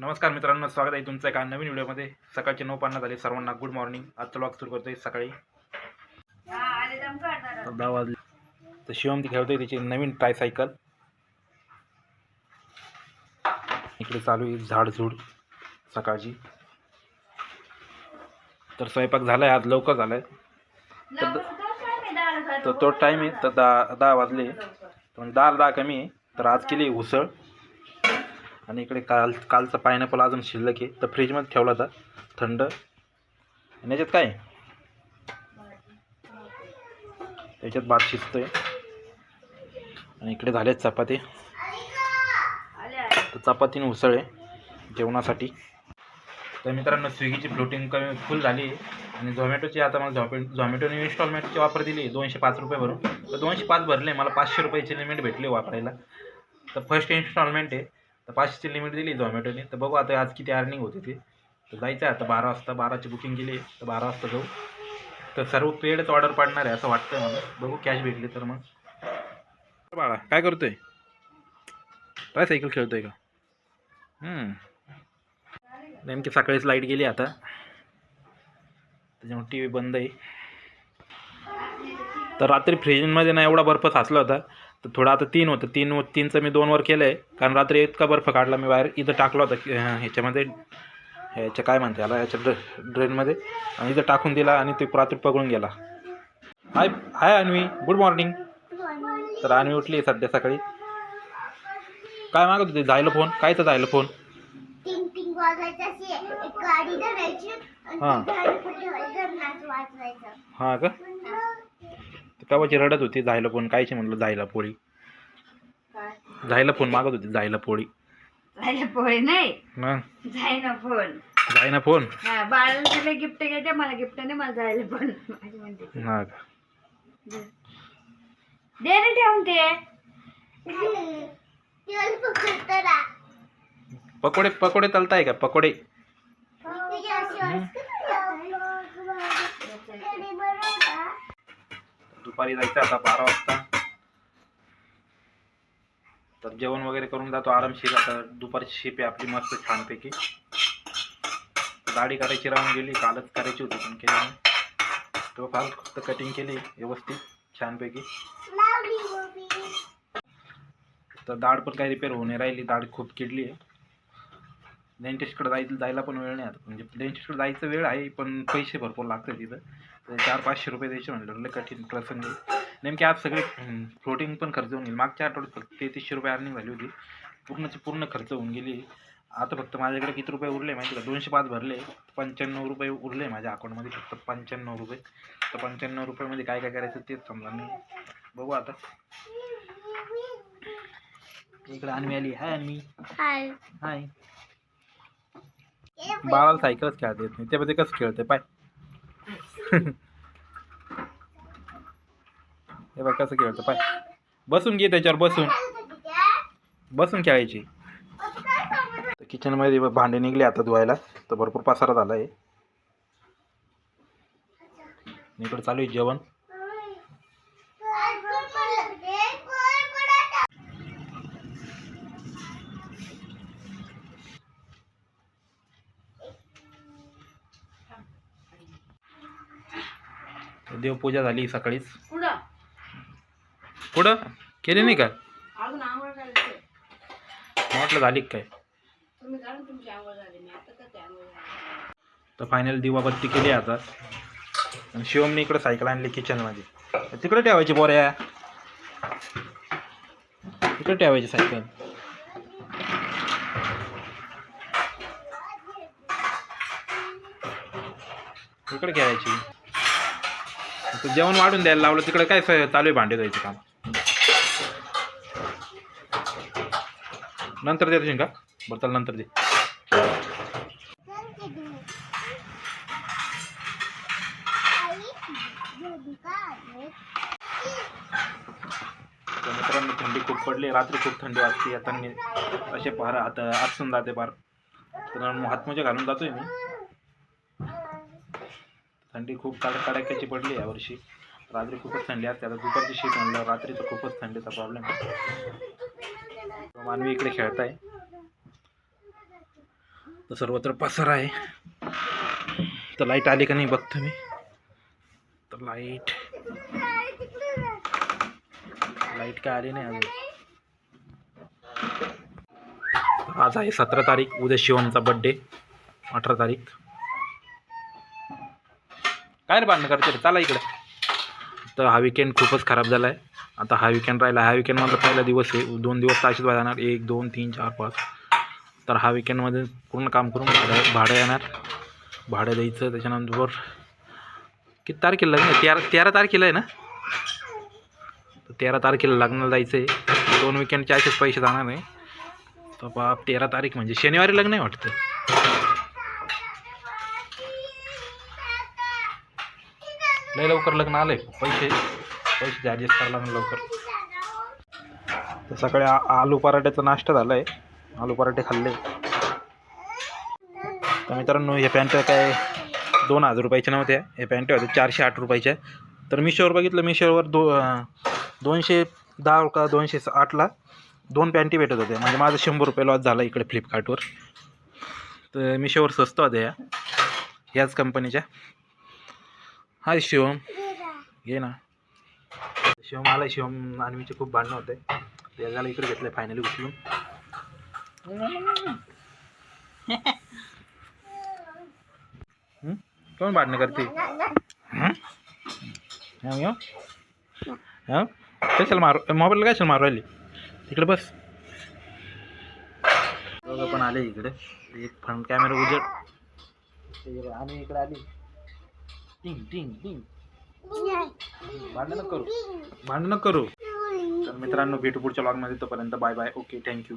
नमस्कार मित्रांनो स्वागत आहे तुमचं एका नवीन व्हिडिओमध्ये. सकाळचे नऊ पन्नास झाले सर्वांना गुड मॉर्निंग आजचा ब्लॉग सुरू करतोय सकाळी. तर दहा वाजले. तर शिवम ती खेळतोय त्याची नवीन ट्राय सायकल इकडे चालू आहे झाडझूड सकाळची. तर स्वयंपाक झाला आहे आज लवकर झाला आहे तर तो टाईम आहे तर दहा दहा वाजले. पण दहा दहा कमी आहे तर आज केली उसळ. आणि इकडे काल कालचा पायनॅपल अजून शिल्लक आहे. तर फ्रीजमध्ये ठेवला होता. थंड. आणि याच्यात काय? आहे? त्याच्यात भात शिजतोय. आणि इकडे झाले चपाती. तर चपातीने उसळ आहे जेवणासाठी. तर मित्रांनो स्विगीची फ्लोटिंग कमी फुल झाली आहे. आणि झोमॅटोची आता मला झोमॅटो झोमॅटोने इन्स्टॉलमेंटची वापर दिली आहे. दोनशे पाच रुपये भरून. तर दोनशे पाच भरले. मला पाचशे रुपयाची लिमिट भेटली वापरायला. तर फर्स्ट इन्स्टॉलमेंट आहे. तर पाचशेची लिमिट दिली झोमॅटोने तर बघू आता आज किती अर्निंग होते ते. तर जायचं आहे आता बारा वाजता. बाराची बुकिंग केली तर बारा वाजता जाऊ. तर सर्व पेडच ऑर्डर पाडणार आहे असं वाटतंय मला. बघू कॅश भेटली तर मग. बाळा काय करतोय? काय सायकल खेळतोय का? हम्म. नेमकी सकाळीच लाइट गेली आता. त्याच्यामुळे टी व्ही बंद आहे. तर रात्री फ्रीजमध्ये ना एवढा बर्फ साचला होता. तर थोडं आता तीन होतं. तीन तीनचं मी दोनवर केलं आहे कारण रात्री इतका बर्फ काढला मी बाहेर. इथं टाकला होता ह्याच्यामध्ये ह्याच्या काय म्हणते याला याच्या ड्रे ड्रेनमध्ये. आणि इथं टाकून दिला आणि ते रात्री पकडून गेला. Hi hi Anvi. Good morning तर अन्वी उठली सध्या सकाळी. काय मागत होती? जायला फोन कायचं जायला फोन हा. हां का? तर कवाची रडत होती जायला फोन कायची म्हटलं जायला पोळी. जायला फोन मागत होती जायला पोळी. जायला पोळी नाही? ना जायना फोन. जाय ना फोन? हा बाळाला गिफ्ट घ्यायचे मला गिफ्ट नाही मला जायला फोन. माझी म्हणते. हा का? दे. रे ठेवून ते. पकोडे पकोडे तलताय का? पकोडे त्याची अशी आणि बरोबर दुपारी जायचं आता बारा वाजता. तर जेवण वगैरे करून जातो आरामशीर. आता दुपारची शिप आहे आपली मस्त छानपैकी. दाढी करायची राहून गेली कालच करायची होती पण केली तो काल फक्त कटिंग केली व्यवस्थित छानपैकी. तर दाढ पण काही रिपेअर होणे राहिली दाढ खूप किडली आहे. डेंटिस्टकडे जायचं जायला पण वेळ नाही आता. म्हणजे डेंटिस्टकडे जायचं वेळ आहे पण पैसे भरपूर लागतात तिथं चार पाचशे रुपये द्यायचे म्हणलं. लय कठीण प्रसंग. नेमके आज सगळे फ्लोटिंग पण खर्च होऊन गेली. मागच्या आठवड्यात फक्त तेहतीसशे रुपये अर्निंग झाली होती. पूर्णची पूर्ण खर्च होऊन गेली. आता फक्त माझ्याकडे किती रुपये उरले माहिती का? दोनशे पाच भरले. पंच्याण्णव रुपये उरले माझ्या अकाउंटमध्ये फक्त पंच्याण्णव रुपये. तर पंच्याण्णव रुपयामध्ये काय काय करायचं तेच समजा नाही. बघू आता. इकडे आणवी आली. हाय अन्वी. हाय. हाय. बाळाला सायकलच खेळता येत नाही. त्यामध्ये कसं खेळते पाय. हे बघ कसं खेळतो पाय. बसून घे त्याच्यावर बसून. बसून खेळायची. तर किचनमध्ये भांडे निघले आता धुवायला. तर भरपूर पसारा झाला आहे इकडे चालू आहे जेवण. देवपूजा झाली सकाळीच. पुढं केली नाही झाली काय? आंघोळ झाली. झाली. तर फायनल दिवाबत्ती केली आता. आणि शिवमने इकडे सायकल आणली किचनमध्ये तिकडे ठेवायची बोऱ्या तिकडे ठेवायची सायकल इकडे खेळायची. तर जेवण वाढून द्यायला लावलं तिकडे काय स- चालू आहे भांडे द्यायचं काम? नंतर दे तुझी का बरं चल नंतर दे. तर मित्रांनो थंडी खूप पडली. रात्री खूप थंडी वाजते. आता मी असे पार आता आजसून जाते पार. तर हातमोजे घालून जातोय मी. थंडी खूप कडक कडाक्याची पडली यावर्षी रात्री खूपच थंडी असते. आता दुपारची शीट म्हणलं रात्री खूपच थंडीचा प्रॉब्लेम मानवी इकडे खेळताय. तर सर्वत्र पसार आहे. तर लाइट आली का नाही बघतो मी. तर लाइट लाइट काय आली नाही अजून. आज आहे सतरा तारीख. उद्या शिवमचा बड्डे अठरा तारीख. काय रे भांडणं करते रे? चला इकडे. तर हा विकेंड खूपच खराब झाला आहे आता हा विकेंड राहिला हा विकेंडमधला पहिला दिवस आहे. दोन दिवस ताशीच जाणार एक दोन तीन चार पाच. तर हा विकेंडमध्ये पूर्ण काम करून भाडं भाडं येणार. भाडं द्यायचं त्याच्यानंतर किती तारखेला लग्न आहे? तेरा तेरा तारखेला आहे ना? तेरा तारखेला लग्नाला जायचं आहे दोन विकेंडचे असेच पैसे जाणार नाही तर बाप तेरा तारीख म्हणजे शनिवारी लग्न आहे वाटतं. लय लवकर लग्न आलंय. पैसे पैसे ॲडजस्ट करायला लागणार लवकर. तर सकाळी आ आलू पराठ्याचा नाश्ता झाला आहे आलू पराठे खाल्ले. तर मित्रांनो हे पॅन्ट काय दोन हजार रुपयाच्या नव्हत्या हे पॅन्ट होत्या चारशे आठ रुपयाच्या तर मिशोवर बघितलं मिशोवर दो दोनशे दहा का दोनशे आठला दोन पॅन्टी भेटत होत्या. म्हणजे माझं शंभर रुपये लॉस झाला इकडे फ्लिपकार्टवर तर मिशोवर स्वस्त होत्या या. याच कंपनीच्या हाय शिवम. घे ना. शिवम आला शिवम आणवीचे खूप भांडणं होते. त्याला इकडे घेतलं फायनली उचलून? कोण भांडणं करते? कशाला मारू मोबाईलला कशाला मारू राहिली? तिकडे बस. दोघं पण आले इकडे. एक फ्रंट कॅमेरा उजेड. आणि इकडे आली. टिंग टिंग टिंग भांडण करू. भांडण करू. तर मित्रांनो भेटू पुढच्या लॉगमध्ये तोपर्यंत बाय बाय. Okay thank you